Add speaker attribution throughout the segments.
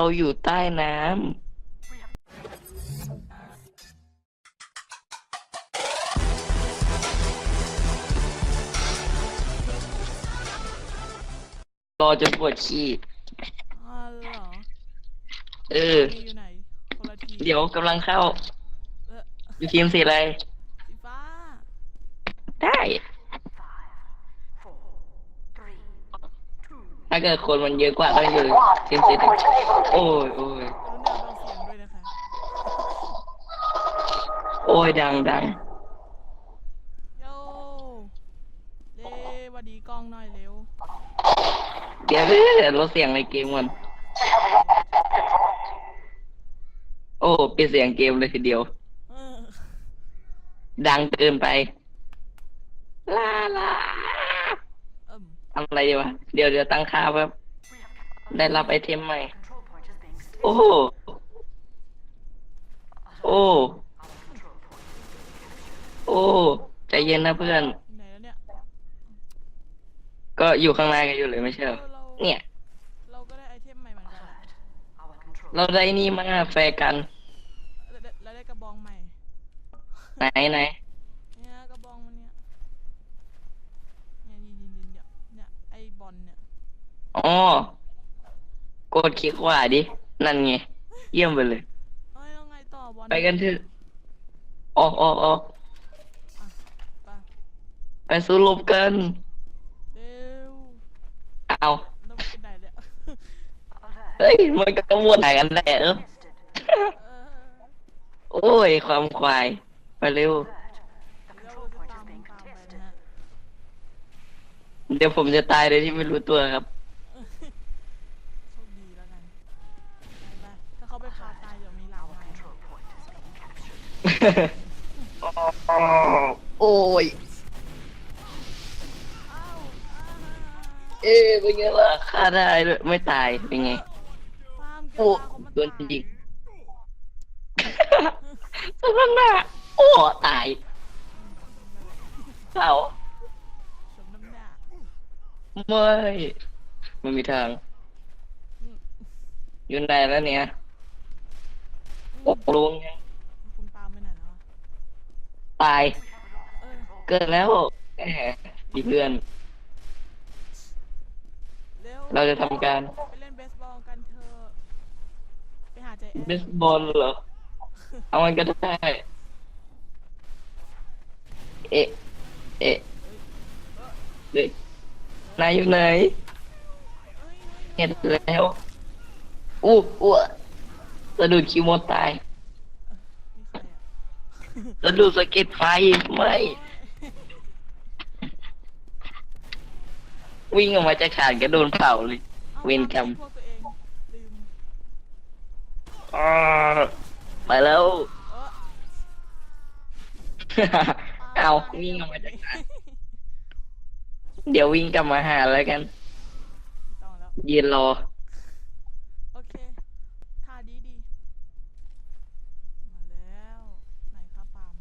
Speaker 1: เราอยู่ใต้น้ำรอจนปวดขี้
Speaker 2: อ๋อเหรอ
Speaker 1: เออ
Speaker 2: นี่อยู่ไหนคนละทีม
Speaker 1: เดี๋ยวกำลังเข้า
Speaker 2: เออ
Speaker 1: อยู่ทีมสีอะไร
Speaker 2: สีฟ้า
Speaker 1: ได้ ถ้าเกิดคนมันเยอะกว่าก็อยู่ทีมสีแดงโอ้ยโอ้ย
Speaker 2: กรุณาเบาเสียงด้วยนะคะ
Speaker 1: โอ้ยดังดัง
Speaker 2: โยเร็วหวัดดีกล้องหน่อยเร็ว
Speaker 1: เดี๋ยวเดี๋ยวลดเสียงในเกมก่อนโอ้เปลี่ยนเสียงเกมเลยทีเดียว
Speaker 2: เออ
Speaker 1: ดังเกินไป ลาลา
Speaker 2: เอิ่ม
Speaker 1: ทำอะไรดีวะ เดี๋ยวเดี๋ยวตั้งค่าแบบ ได้รับไอเทมใหม่ โอ้โห โอ้ โอ้ ใจเย็นนะเพื่อน
Speaker 2: อยู่ไหนแล้วเนี่ย
Speaker 1: ก็อยู่ข้างในกันอยู่เลยไม่ใช่เหรอ
Speaker 2: เออเรา
Speaker 1: เนี่ย
Speaker 2: เราก็ได้ไอเทมใหม่เหมือนกัน
Speaker 1: เราได้นี่มาแฟร์กัน
Speaker 2: เราได้เราได้กระบองใหม่
Speaker 1: ไหนไหน
Speaker 2: เนี่ยกระบองมันเนี่ยเนี่ยยิงยิงยิงเนี่ยเนี่ยไอบอลเนี่ย
Speaker 1: อ๋อกดคลิกขวาดิ นั่นไง เยี่ยมไปเลย
Speaker 2: เอ้ยแล้วไงต่อบอล
Speaker 1: ไปกันเถอะออกออกออก
Speaker 2: ไป
Speaker 1: ไปสู้รบกัน
Speaker 2: เร็ว
Speaker 1: เอา
Speaker 2: เราไปไหนเนี่ย
Speaker 1: เฮ้ย มันก็วนหากันแหละเออ
Speaker 2: เออ
Speaker 1: โอ้ย ความควาย ไปเร็ว
Speaker 2: เราจะตามตามไปนะฮะ
Speaker 1: เดี๋ยวผมจะตายโดยที่ไม่รู้ตัวครับ
Speaker 2: โอ้
Speaker 1: ย
Speaker 2: อ้าวอ้าว
Speaker 1: เอ๊ะเป็นไงล่ะฆ่าได้ด้วยไม่ตายเป็นไง
Speaker 2: ฟาร์มเกิ
Speaker 1: โอ้
Speaker 2: ดมาของมัน
Speaker 1: โดน
Speaker 2: ตาย
Speaker 1: ยิงสมน้ำหน้าโอ้ตายเอ้า
Speaker 2: สมน้ำหน้า
Speaker 1: ไม่ไม่มีทาง อยู่ไหนแล้วเนี่ยโอ้ลุงยัง
Speaker 2: คุณปาล์มไปไหนแล้วอะ
Speaker 1: ตาย
Speaker 2: เออ
Speaker 1: เกิดแล้วแหมดีเพื่อน
Speaker 2: เร็ว
Speaker 1: เราจะทำการ
Speaker 2: ไปเล่นเบสบอลกันเถอะไปหาใจแอน
Speaker 1: เบสบอลเหรอ เอามันก็ได้ เอ๊ะเอ๊ะเด็กนายอยู่ไหน
Speaker 2: เอ้ยเฮ้ย
Speaker 1: เห็นแล้ว อู้อ้วสะดุดคิวโมตาย
Speaker 2: นี่ใครอะ
Speaker 1: สะดุดสะเก็ดไฟไม่วิ่งออกมาจากฉากก็โดนเผาเลย
Speaker 2: อา
Speaker 1: เวรกรรม
Speaker 2: พวกตัวเองลืม
Speaker 1: อ้าไปแล้ว
Speaker 2: เออ
Speaker 1: เอาวิ่งออกมาจากฉากเดี๋ยววิ่งกลับมาหาแล้วกัน
Speaker 2: ต้องแล้ว
Speaker 1: ยืนรอ
Speaker 2: โอเคท่าดีดี มาแล้ว ไหนครับปาล์ม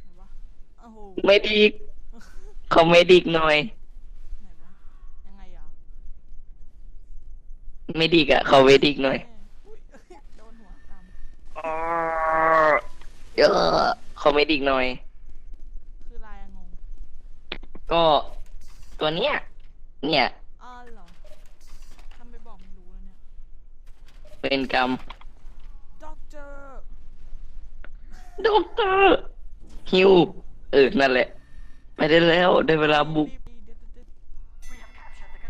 Speaker 2: ไหนวะ โอ้โห
Speaker 1: ไม่ดีกเขาไม่ดีกหน่อย
Speaker 2: ไหนวะยังไงอะ
Speaker 1: ไม่ดีกอะเขาไม่ดีกหน่อย
Speaker 2: แม่อุ๊ยโดนหัวปาล์ม
Speaker 1: เออเขาไม่ดีกหน่อย
Speaker 2: คือลายอะงง
Speaker 1: ก็ ตัวเนี้ย เนี่ย
Speaker 2: อ้าวเหรอทำไปบอกไม่รู้แล้วเนี่ย
Speaker 1: เป็นกรรม
Speaker 2: ด็อกเตอร์
Speaker 1: ด็อกเตอร์ฮิว เออ นั่นแหละ ไปได้แล้ว ได้เวลาบุก
Speaker 2: รีบดีเด็ดเด็ด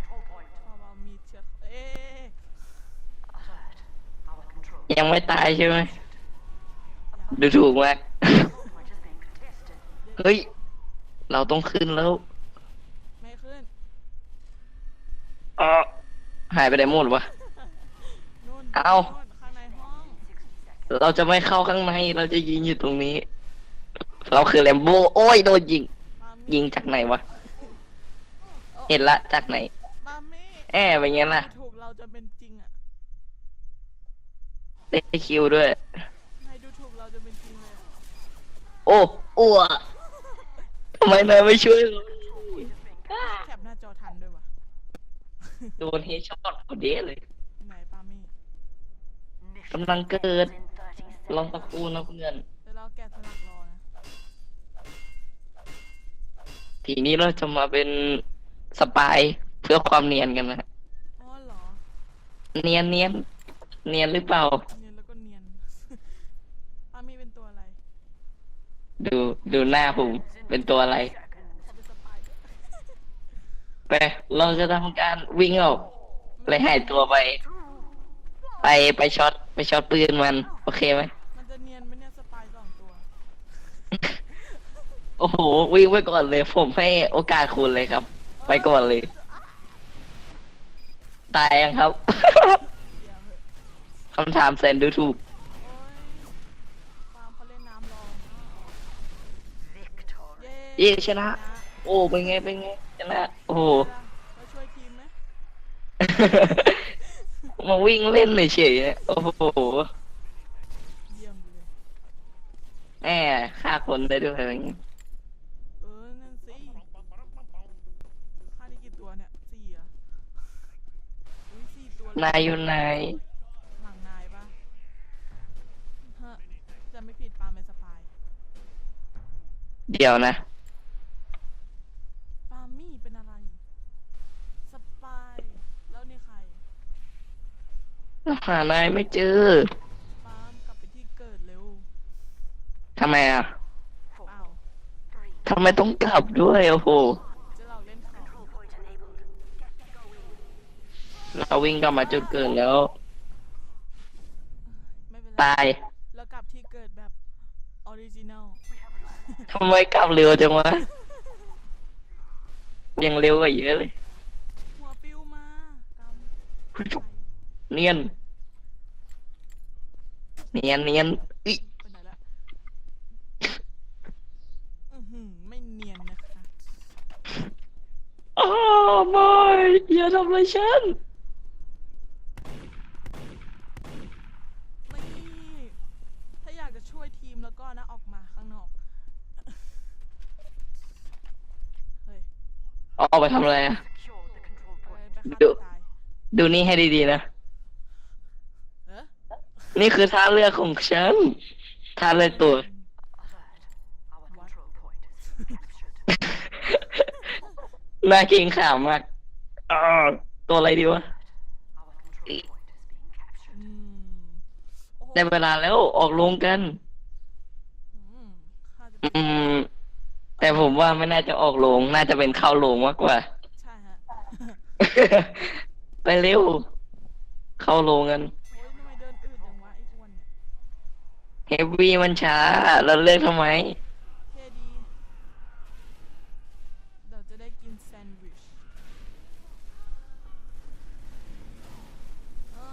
Speaker 2: พอมามีเชือกเอ๊ะ
Speaker 1: ยังไม่ตายใช่ไหม ดูถูกไหมากเฮ้ย เราต้องขึ้นแล้ว
Speaker 2: ไม่ขึ้น
Speaker 1: อ๋อหายไปไหนหมดวะ
Speaker 2: นู่น
Speaker 1: เอ้า
Speaker 2: นู่นข้างในห้อง
Speaker 1: เราจะไม่เข้าข้างใน เราจะยิงอยู่ตรงนี้ เราคือแลมโบโอ้ยโดนยิง
Speaker 2: มามี่
Speaker 1: ยิงจากไหนวะ เห็นละจากไหน
Speaker 2: มามี่
Speaker 1: แอบเป็นไงล่ะ
Speaker 2: ถูกเราจะเป็นจริงอะ
Speaker 1: ได้คิวด้วย
Speaker 2: นายดูถูกเราจะเป็นจริงเลยอะ
Speaker 1: โอ้อ้วทำไมนายไม่ช่วยเรา
Speaker 2: แคปหน้าจอทันด้วยวะ
Speaker 1: โดนเฮดช็อตพอดีเลย
Speaker 2: ไหนปามี่
Speaker 1: กำลังเกิด ลองตะกูนะเพื่อน
Speaker 2: เดี๋ยวเราแกะสลักรอนะ
Speaker 1: ทีนี้เราจะมาเป็นสปายเพื่อความเนียนกันนะ
Speaker 2: อ๋อเหรอ
Speaker 1: เนียนเนียนเนียนหรือเปล่า
Speaker 2: เนียนแล้วก็เนียนปามี่เป็นตัวอะไร
Speaker 1: ดูดูหน้าผมเป็นตัวอะไร
Speaker 2: เขาเป็นสปายด้วย
Speaker 1: ไปเราจะทำการวิ่งออกเลยหายตัวไป ไปไปช็อตไปช็อตปืนมัน โอเคไหม
Speaker 2: มันจะเนียนไหมเนี่ยสปายสองตัว
Speaker 1: โอ้โห วิ่งไปก่อนเลย ผมให้โอกาสคุณเลยครับ ไปก่อนเลย ตายยังครับ
Speaker 2: เดี๋ยวเหอะ
Speaker 1: คำถามแสนดูถูก
Speaker 2: โอ้ยฟาร์มเขาเล่นน้ำรอเย้
Speaker 1: เย้ชนะ โอ้เป็นไงเป็นไงชนะ โอ้โห
Speaker 2: เราช่วยทีมไหม
Speaker 1: มาวิ่งเล่นเฉยๆเนี่ยโอ้โห
Speaker 2: เยี่ยมเลย
Speaker 1: แหมฆ่าคนได้ด้วยอะไรอย่างเงี้ย
Speaker 2: เออ นั่นสิค่าได้กี่ตัวเนี่ยสี่เหรอะอุ้ยสี่ตัวเลย
Speaker 1: นายอยู่ไหน
Speaker 2: หลังนายปะฮะจะไม่ผิดปาล์มเป็นสปาย
Speaker 1: เดี๋ยวนะ
Speaker 2: ปาล์มมี่เป็นอะไร สปายแล้วนี่ใคร
Speaker 1: หานายไม่เจอ
Speaker 2: ปาล์มกลับไปที่เกิดเร็ว
Speaker 1: ทำไมอะ
Speaker 2: เปล่า
Speaker 1: ทำไมต้องกลับด้วยโอ้โห
Speaker 2: จะเราเล่นของ
Speaker 1: เราวิ่งกลับมาจุดเกิดแล้ว
Speaker 2: ไม่เป็นไร
Speaker 1: ตาย
Speaker 2: แล้วกลับที่เกิดแบบออริจินัล
Speaker 1: ทำไมกลับเร็วจังวะ ยังเร็วกว่าเยอะเลย
Speaker 2: หัวปิวมากำ
Speaker 1: เนียน เนียนเนียนอิ
Speaker 2: ไปไหนละอือหือไม่เนียนนะคะ
Speaker 1: อ้าวไม่อย่าทำอะไรฉัน
Speaker 2: นี่ถ้าอยากจะช่วยทีมแล้วก็นะออกมาข้างนอก เฮ้ย
Speaker 1: ออกไปทำอะไรอะ
Speaker 2: ไปไปฆ่า
Speaker 1: ดู
Speaker 2: ตัวตาย
Speaker 1: ดูนี่ให้ดีๆนะ
Speaker 2: เออ
Speaker 1: นี่คือท่าเรือของฉันท่าเรือตัว น่าเกรงขามมากอ้าวตัวอะไรดีวะ
Speaker 2: อืมโอ้โห
Speaker 1: ได้เวลาแล้วออกลงกัน
Speaker 2: อืมข้าจะ
Speaker 1: อืม แต่ผมว่าไม่น่าจะออกลงน่าจะเป็นเข้าลงมากกว่า
Speaker 2: ใช่ฮะ
Speaker 1: ไปเร็ว เข้าลงกัน
Speaker 2: โอ้ยทำไมเดินอืดจังวะไอ้อ้วนเนี่ย
Speaker 1: เฮฟวี่มันช้า เราเลือกทำไม
Speaker 2: เท่ดี เดี๋ยวจะได้กินแซนด์วิชอ่า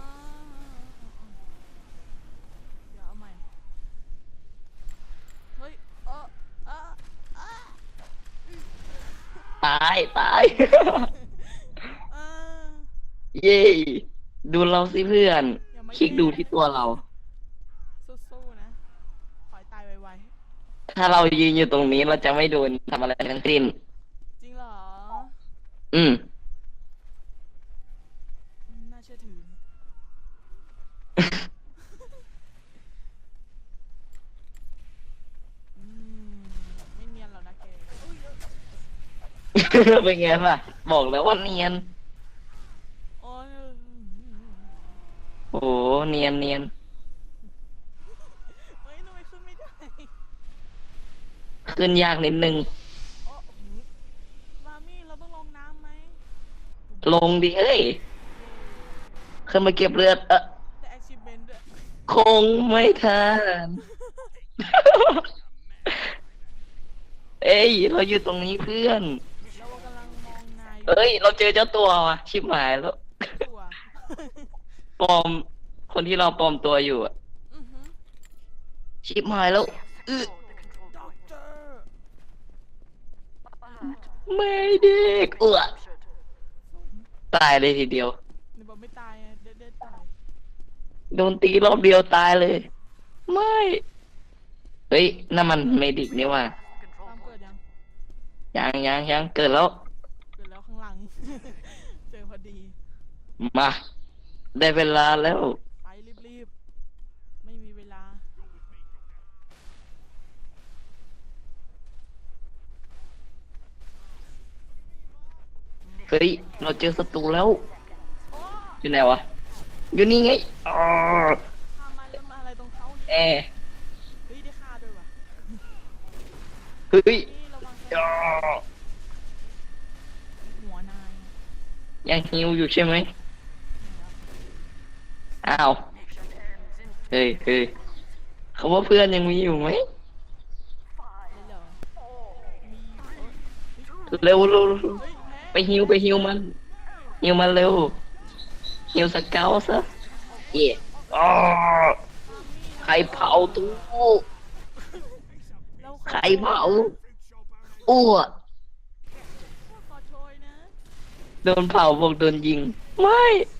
Speaker 2: เดี๋ยวเอาใหม่ เฮ้ย เอออะอะ
Speaker 1: ตายตาย
Speaker 2: อ่า
Speaker 1: เย้ดูเราสิเพื่อน
Speaker 2: ยังไม่
Speaker 1: คลิกดูที่ตัวเรา
Speaker 2: สู้ๆนะขอให้ตายไว
Speaker 1: ถ้าเรายืนอยู่ตรงนี้เราจะไม่โดนทำอะไรทั้งสิ้น
Speaker 2: ๆ จริงเหรอ
Speaker 1: อืม
Speaker 2: อืมน่าเชื่อถือ อืม ไม่เนียนหรอกนะแกอุ๊ย
Speaker 1: เป็นไงป่ะ บอกแล้วว่าเนียน
Speaker 2: โอ้ย
Speaker 1: โอ้โหเนียนเนียน
Speaker 2: เฮ้ยทำไมขึ้นไม่ได้
Speaker 1: ขึ้นยากนิดนึง
Speaker 2: โอ้หืมมามี่เราต้องลงน้ำไหม
Speaker 1: ลงดิเอ้ย ขึ้นมาเก็บเลือด เออ
Speaker 2: ได้ achievement ด้วย
Speaker 1: คงไม่ทัน เอ้ย เราอยู่ตรงนี้เพื่อน
Speaker 2: เอ้ย
Speaker 1: เราเจอเจ้าตัวว่ะชิบหายแล้ว
Speaker 2: ตัว
Speaker 1: ปลอม คนที่เราปลอมตัวอยู่อะ
Speaker 2: อือหือ
Speaker 1: ชิบหายแล้วอื้อ
Speaker 2: ด็อกเตอร์
Speaker 1: ไม่เด็กเอือตายเลยทีเดียว
Speaker 2: นี่บอกไม่ตายอะเด็ดเด็ดตาย
Speaker 1: โดนตีรอบเดียวตายเลย ไม่ เฮ้ยนั่นมันเมดิกนี่ว่า
Speaker 2: ตามเกิดยัง
Speaker 1: ยังยังยังเกิดแล้ว
Speaker 2: เกิดแล้วข้างหลัง เจอพอดี
Speaker 1: มา ได้เวลาแล้ว
Speaker 2: ไปรีบๆ ไม่มีเวลา
Speaker 1: เฮ้ย เราเจอศัตรูแล้ว อยู่ไหนวะ อยู่นี่ไงอ๋อ
Speaker 2: ข้ามมาแล้วมาอะไรตรงเขา
Speaker 1: แอ
Speaker 2: เนี่ย
Speaker 1: ร์
Speaker 2: เฮ้ยได้ฆ่าด้วยว่ะ
Speaker 1: เฮ้ย
Speaker 2: นี่ระวัง
Speaker 1: อ๋อ
Speaker 2: หัวนาย
Speaker 1: ยังหิวอยู่ใช่ไหม อ้าวเฮ้ยเฮ้ยเขาว่าเพื่อนยังมีอยู่ไหม
Speaker 2: เลยเหรอมีเอ้ย
Speaker 1: เร็วเร็วเร็ว
Speaker 2: เฮ้ยแพ้
Speaker 1: ไปหิวไปหิวมันหิวมันเร็วหิวสเกลซะเย่อ๋อใครเผาตู้
Speaker 2: เราขอ
Speaker 1: ใครเผาอ้ว
Speaker 2: ขอโชยนะ
Speaker 1: โดนเผาบอกโดนยิง ไม่
Speaker 2: ผม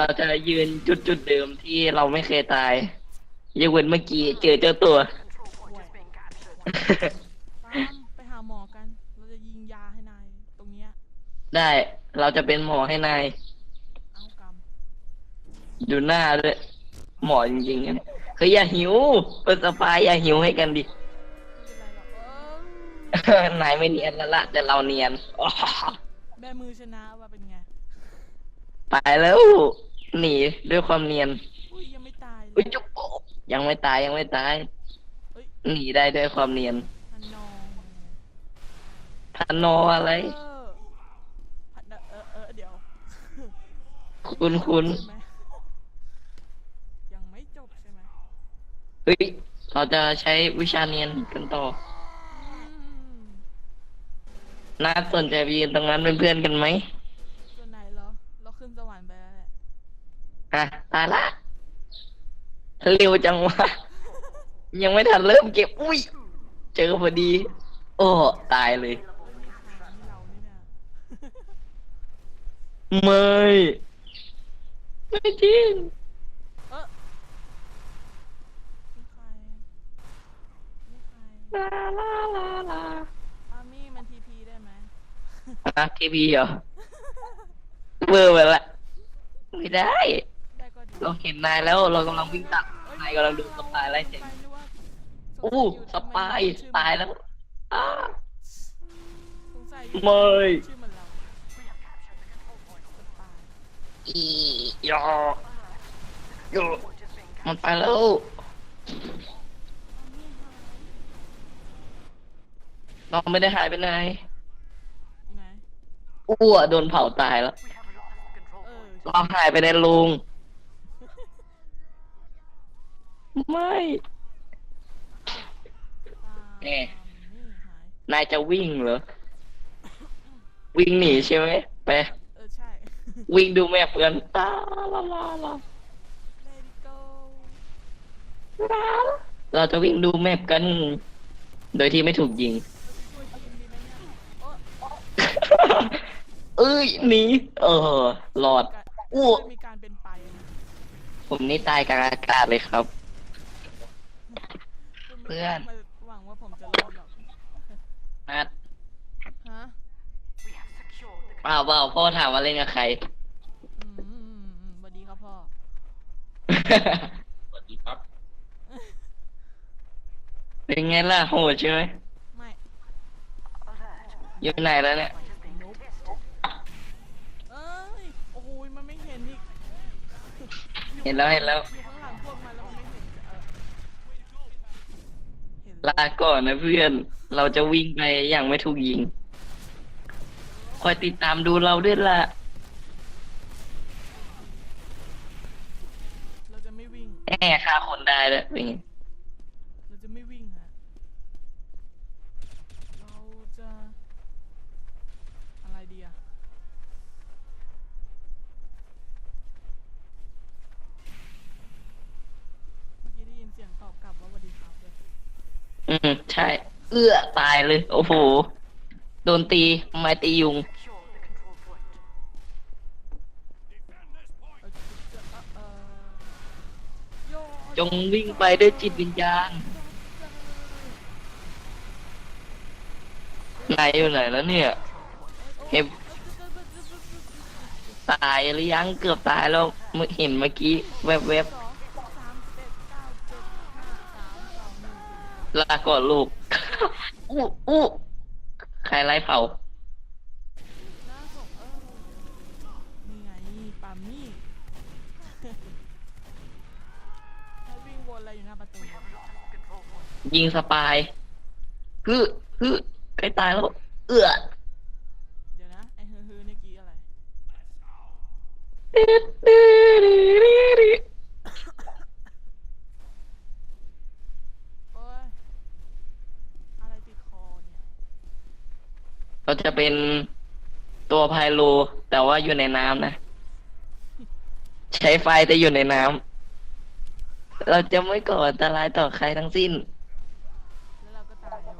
Speaker 2: เรา
Speaker 1: จะยืนจุดจุดๆเดิมที่เราไม่เคยตายยกเว้นเมื่อกี้เจอเจ้าตัว
Speaker 2: ป่วยตามไปหาหมอกัน เราจะยิงยาให้นายตรงเนี้ย
Speaker 1: ได้เราจะเป็นหมอให้นาย
Speaker 2: เอากำ
Speaker 1: ดูหน้าด้วยหมอจริงๆนะเฮ้ยอย่าหิวเป็นสปายอย่าหิวให้กันดิ
Speaker 2: ไม่เป็นไรหรอกเออ นา
Speaker 1: ยไม่เนียนแล้วละแต่เราเนียนอ้อ
Speaker 2: แบมือชนะว่าเป็นไง
Speaker 1: ตายแล้ว หนีด้วยความเนียน
Speaker 2: อุ้ยยังไม่ตายเล
Speaker 1: อุ้ย
Speaker 2: ย
Speaker 1: จุ๊บโป๊ะยังไม่ตายยังไม่ตาย
Speaker 2: เอ้ย
Speaker 1: หนีได้ด้วยความเนียน
Speaker 2: พันนอง
Speaker 1: ทันโนอะไร
Speaker 2: เออพันนเออเออเดี๋ยว
Speaker 1: คุณคุณ
Speaker 2: ใช่ไหมยังไม่จบใช่ไหม
Speaker 1: เฮ้ยเราจะใช้วิชาเนียนกันต่อ
Speaker 2: อืม
Speaker 1: น่าสนใจไปยืนตรงนั้นเป็นเพื่อนกันไหม
Speaker 2: อะ
Speaker 1: ตายละเร็วจังวะ ยังไม่ทันเริ่มเก็บ อุ้ย เจอพอดี โอ้ ตายเลย
Speaker 2: เอ้ยมีทางที่เรานี่เนี่ย
Speaker 1: ไม่ ไม่จริง
Speaker 2: เออนี่ใครนี่ใคร
Speaker 1: ลาลาลาลา
Speaker 2: อามี่มันทีพีได้ไหม
Speaker 1: อะทีพีเหรอเบอร์ไปละ ไม่ได้
Speaker 2: ได้ก็ดี
Speaker 1: เราเห็นนายแล้วเรากำลังวิ่งตัดนายกำลังดูสปายไล่เจ๋ง
Speaker 2: นึกว่าสงสั
Speaker 1: อู้
Speaker 2: ยู่
Speaker 1: สปาย
Speaker 2: ชื่อ
Speaker 1: ตายแล้วอ้า
Speaker 2: สงสัยอยู่
Speaker 1: ไม่
Speaker 2: ชื่อเหมือนเราสปาย
Speaker 1: อียอโยมันไปแล้ว
Speaker 2: อามี่หาย
Speaker 1: เราไม่ได้หายไปไหน
Speaker 2: อยู่ไหน
Speaker 1: อ้วโดนเผาตายแล้ว
Speaker 2: เออ
Speaker 1: เราหายไปในโรง ไม่
Speaker 2: ตาม
Speaker 1: แน่
Speaker 2: นี่หาย
Speaker 1: นายจะวิ่งเหรอ วิ่งหนีใช่ไหม ไป
Speaker 2: เออใช่
Speaker 1: วิ่งดูแม่เพื่อนตาลาลาลา
Speaker 2: Let it go
Speaker 1: ลาเราจะวิ่งดูแมพกัน โดยที่ไม่ถูกยิง
Speaker 2: ช่วยทีมดีไหมเนี่ยโอ้
Speaker 1: เอ้ยหนีเออหลอด
Speaker 2: การ
Speaker 1: อ้วก
Speaker 2: มีการเป็นไปนะ
Speaker 1: ผมนี่ตายกลางอากาศเลยครับ
Speaker 2: คุณ
Speaker 1: เพื่
Speaker 2: ไม่
Speaker 1: อน
Speaker 2: มาหวังว่าผมจะรอดหรอก
Speaker 1: นัด
Speaker 2: ฮะ
Speaker 1: เปล่าเปล่าพ่อถามว่าเล่นกับใคร
Speaker 2: อืมอืมอืมอืมสวัสดีครับพ่อ
Speaker 3: สวัสดีครับ
Speaker 1: เป็นไงล่ะโหดใช่ไหม
Speaker 2: ไม่
Speaker 1: อยู่ไหนแล้วเนี่ย
Speaker 2: เอ้ย โอ้โหมันไม่เห็นอีก
Speaker 1: เห็นแล้วเห็นแล้ว
Speaker 2: อยู่ข้างหลังพวกมันแล้วมันไม่เห็นเออเห็น
Speaker 1: ลาก่อนนะเพื่อน เราจะวิ่งไปอย่างไม่ถูกยิง คอยติดตามดูเราด้วยล่ะ
Speaker 2: เราจะไม่วิ่ง
Speaker 1: แหมฆ่าคนได้แล้วเป็นไง
Speaker 2: เราจะไม่วิ่งฮะ เราจะ อะไรดีอะเมื่อกี้ได้ยินเสียงตอบกลับว่าสวัสดีครับเลย
Speaker 1: อื มใช่ เอื้อตายเลย โอ้โห โดนตีไม้ตียุง
Speaker 2: เออจะเอ่อโย
Speaker 1: จงวิ่งไปด้วยจิตวิญญาณนายอยู่ไหนแล้วเนี่ยเห็นตายหรือยังเกือบตายแล้วเมื่อเห็นเมื่อกี้แวบ
Speaker 2: ส
Speaker 1: ลาก่อนลูก อู้อู้ใครไล่เผา
Speaker 2: หน้าส่งเออนี่ไงปามี่ ให้วิ่งวนอะไรอยู่หน้าประตูอะ
Speaker 1: ยิงสปายฮึฮึใกล้ตายแล้ว เอื้อ
Speaker 2: เดี๋ยวนะไอ้ฮือฮือนี่กี้อะไรโอ้ย อะไรติดคอเนี่ย
Speaker 1: เรา จะเป็นตัวไพโลแต่ว่าอยู่ในน้ำนะ ใช้ไฟแต่อยู่ในน้ำเราจะไม่ก่ออันตรายต่อใครทั้งสิ้น
Speaker 2: แล้วเราก็ตายเลย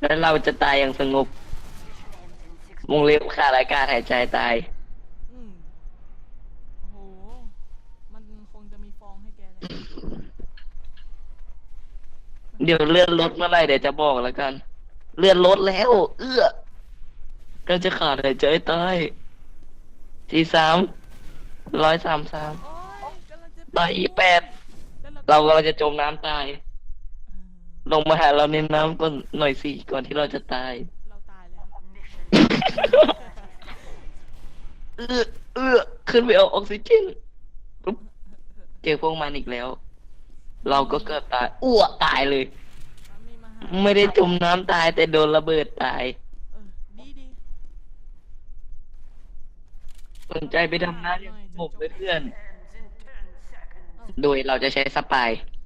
Speaker 1: และเราจะตายอย่างสงบวงเล็บขาดอากาศหายใจตาย
Speaker 2: อืมโอ้โห มันคงจะมีฟองให้แกเลย
Speaker 1: เดี๋ยวเลื่อนรถเมื่อไหรเดี๋ยวจะบอกแล้วกัน เลื่อนรถแล้ว เอื้อก็จะขาดหายใจตายสี่สามร้อยสามสาม
Speaker 2: โอ้ยกำลังจะ
Speaker 1: ต่อยอีแปด
Speaker 2: แล้ว
Speaker 1: เรากำลังจะจมน้ำตาย
Speaker 2: เออ
Speaker 1: ลงมาหาเราในน้ำก่อนหน่อยสิก่อนที่เราจะตาย
Speaker 2: เราตายแล้ว
Speaker 1: เอื้อเอื้อขึ้นไปเอาออกซิเจนปุ๊บเจอพวกมันอีกแล้ว เราก็เกือบตายอ้วกตายเลย
Speaker 2: สามีมาหา
Speaker 1: ไม่ได้จมน้ำตายแต่โดนระเบิดตาย
Speaker 2: เออดีดี
Speaker 1: สนใจไปทำงานอย่างสงบเลยเพื่อน
Speaker 2: เอ้า
Speaker 1: โดยเราจะใช้สปาย
Speaker 2: เ